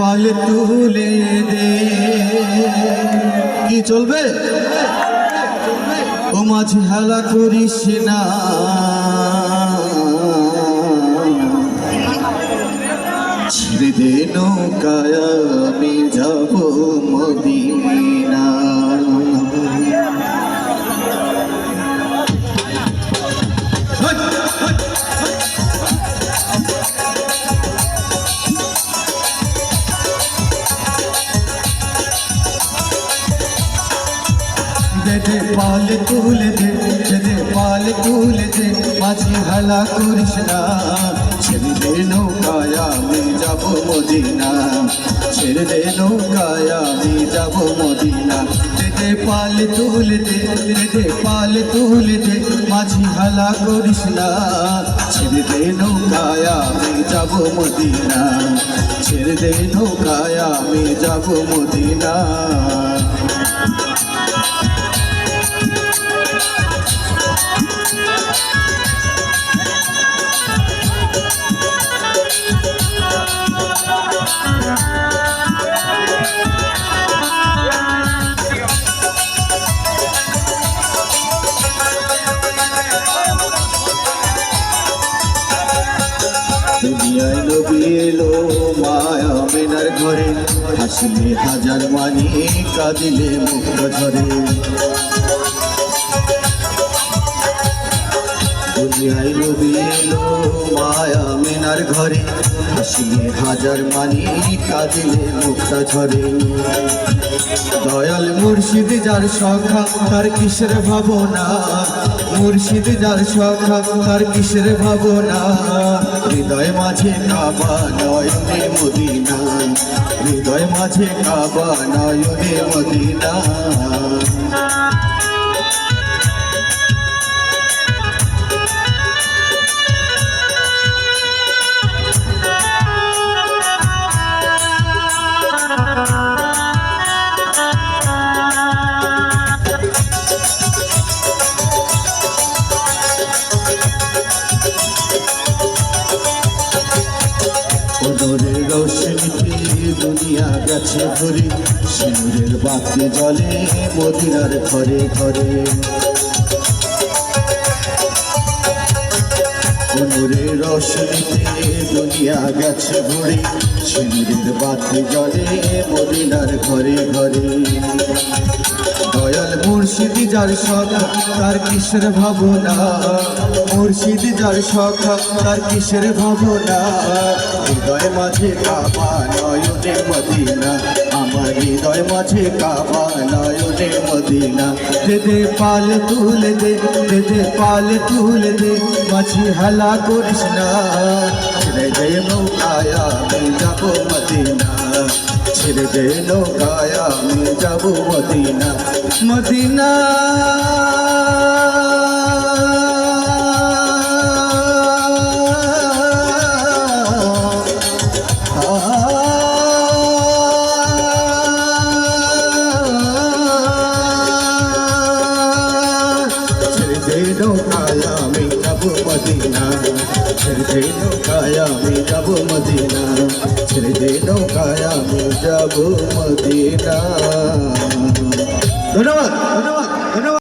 পাল তুলে দে। কি চলবে? ও মাঝ হেলা করিস না। ছেড়ে দে নৌকায়, আমি যাব মদিনা দে পাল তুলে দে দে পাল তুলে দে, মাঝি হেলা করিস না। ছেড়ে দে নৌকায় আমি যাব মদিনা। ছেড়ে দে নৌকায় আমি যাব মদিনা। দে পাল তুলে দে দে পাল তুলে দে, মাঝি হেলা করিস না। ছেড়ে দে নৌকায় আমি যাব মদিনা। ছেড়ে দে নৌকায় আমি যাব মদিনা। এলো মায়া মেনার ঘরে। হাসিলে হাজার মানি কাঁদিলে মুক্ত ঝরে। নবী এলো মায়া মেনার ঘরে হাসিলে হাজার মানি কাঁদিলে মুক্ত ঝরে দয়াল মুর্শিদ যার সখা তার কিসের ভাবনা মুর্শিদ যার সখা তার কিসের ভাবনা হৃদয় মাঝে কাবা নয়নে মদিনা হৃদয় মাঝে কাবা নয়নে মদিনা গেছে ভরে, সিঁদুরের বাতি জলে মদিনার ঘরে ঘরে। ওদরের রোশনীতে দুনিয়া গেছে ভরে, সিঁদুরের বাতি জলে মদিনার ঘরে ঘরে। মুর্শিদি যার সখা, তার কিসের ভাবনা? মুর্শিদি যার সখা, তার কিসের ভাবনা? হৃদয় মাঝে কাবা মদিনা, আমার হৃদয় মাঝে কাবা মদিনা। দে পাল তুলে দে দে পাল তুলে দে মাঝি হেলা করিস না। দে নৌকায় যাব মদিনা। ছেড়ে দে নৌকায় আমি যাব মদিনা। মদিনা। নৌকায় আমি যাব মদিনা। ছেড়ে দে আমি নৌকায় আমি যাব ধন্যবাদ।